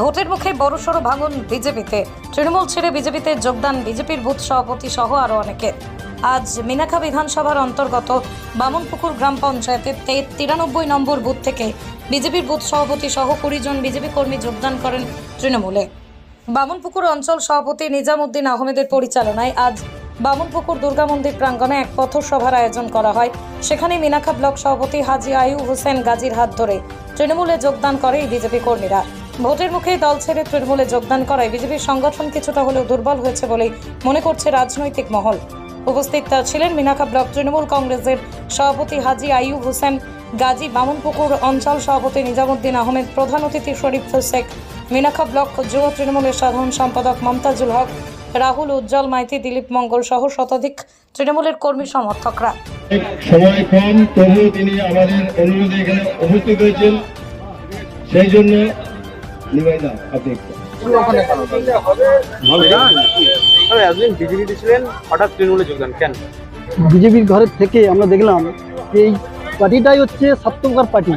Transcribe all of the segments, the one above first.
ভোটের মুখে বড়সড় ভাঙন বিজেপিতে। তৃণমূল ছেড়ে বিজেপিতে যোগদান বিজেপির বুথ সভাপতি সহ আরও অনেকের আজ মিনাখা বিধানসভার অন্তর্গত বামনপুকুর গ্রাম পঞ্চায়েতের তিরানব্বই নম্বর বুথ থেকে বিজেপির বুথ সভাপতি সহ কুড়ি জন বিজেপি কর্মী যোগদান করেন তৃণমূলে। বামনপুকুর অঞ্চল সভাপতি নিজামুদ্দিন আহমেদের পরিচালনায় আজ বামনপুকুর দুর্গা মন্দির প্রাঙ্গণে এক পথসভার আয়োজন করা হয়। সেখানে মিনাখা ব্লক সভাপতি হাজি আয়ু হোসেন গাজীর হাত ধরে তৃণমূলে যোগদান করে এই বিজেপি কর্মীরা। ভোটের মুখেই দল ছেড়ে তৃণমূলে যোগদান করায় বিজেপির সংগঠন কিছুটা হলেও দুর্বল হয়েছে বলেই মনে করছে রাজনৈতিক মহল। উপস্থিত ছিলেন মিনাখা ব্লক তৃণমূল কংগ্রেসের সভাপতি হাজি আইয়ুব হোসেন, গাজী বামনপুকুর অঞ্চল সভাপতি নিজামুদ্দিন আহমেদ, প্রধান অতিথি শরীফ শেখ মিনাখা ব্লক যুব তৃণমূলের সাধারণ সম্পাদক মমতাজুল হক, রাহুল, উজ্জ্বল মাইতি, দিলীপ মঙ্গল সহ শতাধিক তৃণমূলের কর্মী সমর্থকরা। সময় কম, তবুও তিনি আমাদের অনুরোধে এখানে উপস্থিত হয়েছেন। সেই জন্য নিমাইদা আপনি। বিজেপিতে ছিলেন হঠাৎ তৃণমূলে যোগদান কেন? বিজেপির ঘরের থেকে আমরা দেখলাম এই পার্টিটাই হচ্ছে সপ্তমকার পার্টি।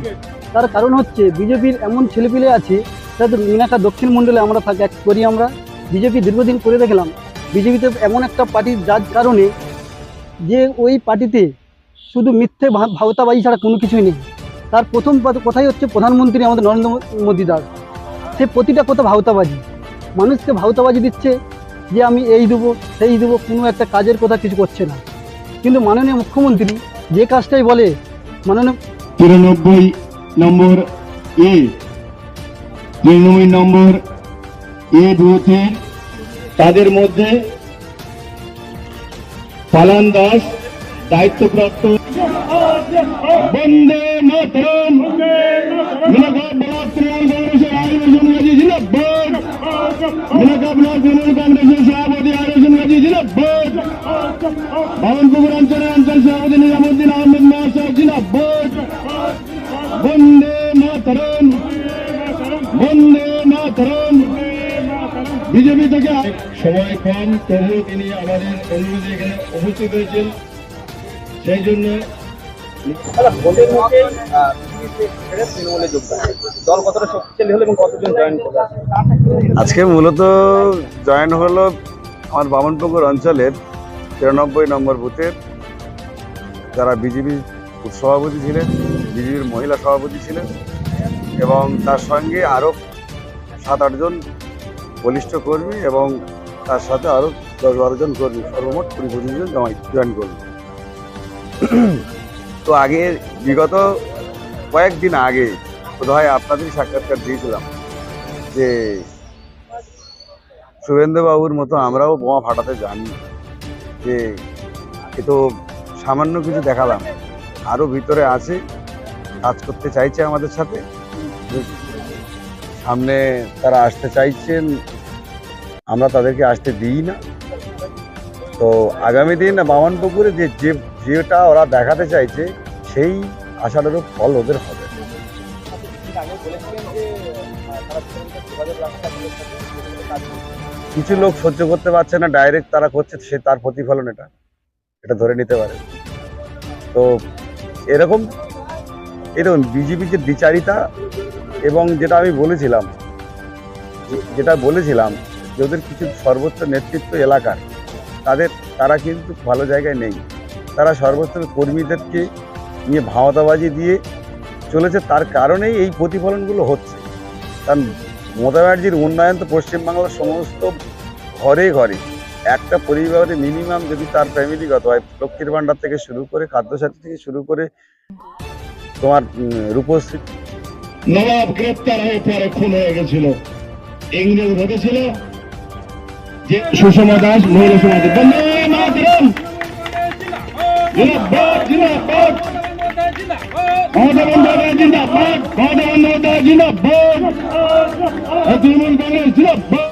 তার কারণ হচ্ছে বিজেপির এমন ছেলেপিলে আছে তাদের মিনাকা দক্ষিণ মণ্ডলে আমরা থাকি এক করি আমরা। বিজেপি দীর্ঘদিন করে দেখলাম বিজেপিতে এমন একটা পার্টি যার কারণে যে ওই পার্টিতে শুধু মিথ্যে ভাওতাবাজি ছাড়া কোনো কিছুই নেই। তার প্রথম কথাই হচ্ছে প্রধানমন্ত্রী আমাদের নরেন্দ্র মোদী দাস। সে প্রতিটা কথা ভাওতাবাজি। মানুষকে ভাওতাবাজি দিচ্ছে যে আমি এই দেবো সেই দেবো কোনো একটা কাজের কথা কিছু করছে না। কিন্তু মাননীয় মুখ্যমন্ত্রী যে কাজটাই বলে মাননীয় তিরানব্বই নম্বর এ তিরানব্বই নম্বর এ বুথে তাদের মধ্যে পালান দাস দায়িত্বপ্রাপ্ত। বন্দে মাতরম। মিনাকা অঞ্চল সভাপতি নিজামুদ্দিন আহমেদ মহাশয় জিন্দাবাদ বন্দে মাতরম বন্দে মাতরম বিজেপি থেকে সময় কম তবুও তিনি আমাদের অনুরোধে এখানে উপস্থিত হয়েছেন সেই জন্য ভোটের জয়েন আজকে মূলত জয়েন হলো আমার বামনপুকুর অঞ্চলের তিরানব্বই নম্বর বুথের যারা বিজেপি সভাপতি ছিলেন, বিজেপির মহিলা সভাপতি ছিলেন এবং তার সঙ্গে আরও সাত আটজন বলিষ্ঠ কর্মী এবং তার সাথে আরও দশ বারো জন কর্মী, সর্বমোট কুড়ি পঁচিশ জন জয়েন করল তো আগে, বিগত কয়েকদিন আগে বোধহয় আপনাদেরই সাক্ষাৎকার দিয়েছিলাম যে শুভেন্দুবাবুর মতো আমরাও বোমা ফাটাতে জানি যে এ তো সামান্য কিছু দেখালাম। আরও ভিতরে আছে কাজ করতে চাইছে আমাদের সাথে। সামনে তারা আসতে চাইছেন, আমরা তাদেরকে আসতে দিই না। তো আগামী দিন বামনপুকুরে যে যে, যেটা ওরা দেখাতে চাইছে, সেই আশাটারও ফল ওদের হবে। কিছু লোক সহ্য করতে পারছে না, ডাইরেক্ট তারা করছে, সে তার প্রতিফলন এটা। এটা ধরে নিতে পারে। তো এরকম এরকম বিজেপি যে বিচারিতা এবং যেটা আমি বলেছিলাম যেটা বলেছিলাম যে ওদের কিছু সর্বোচ্চ নেতৃত্ব এলাকার, তাদের, তারা কিন্তু ভালো জায়গায় নেই। তারা সর্বোচ্চ কর্মীদেরকে নিয়ে ভাওতাবাজি দিয়ে চলেছে, তার কারণেই এই প্রতিফলনগুলো হচ্ছে। কারণ মমতা ব্যানার্জির উন্নয়ন তো পশ্চিমবাংলার সমস্ত ঘরে ঘরে। একটা পরিবারে মিনিমাম যদি তার ফ্যামিলিগত হয়, লক্ষ্মীর ভাণ্ডার থেকে শুরু করে, খাদ্যসাথী থেকে শুরু করে, তোমার রূপশ্রী নবাব গ্রেপ্তার হয়ে পরে খুন হয়ে গেছিল। ইংরেজ ভেবেছিল যে সুষমা দাস মহিলা সমাজে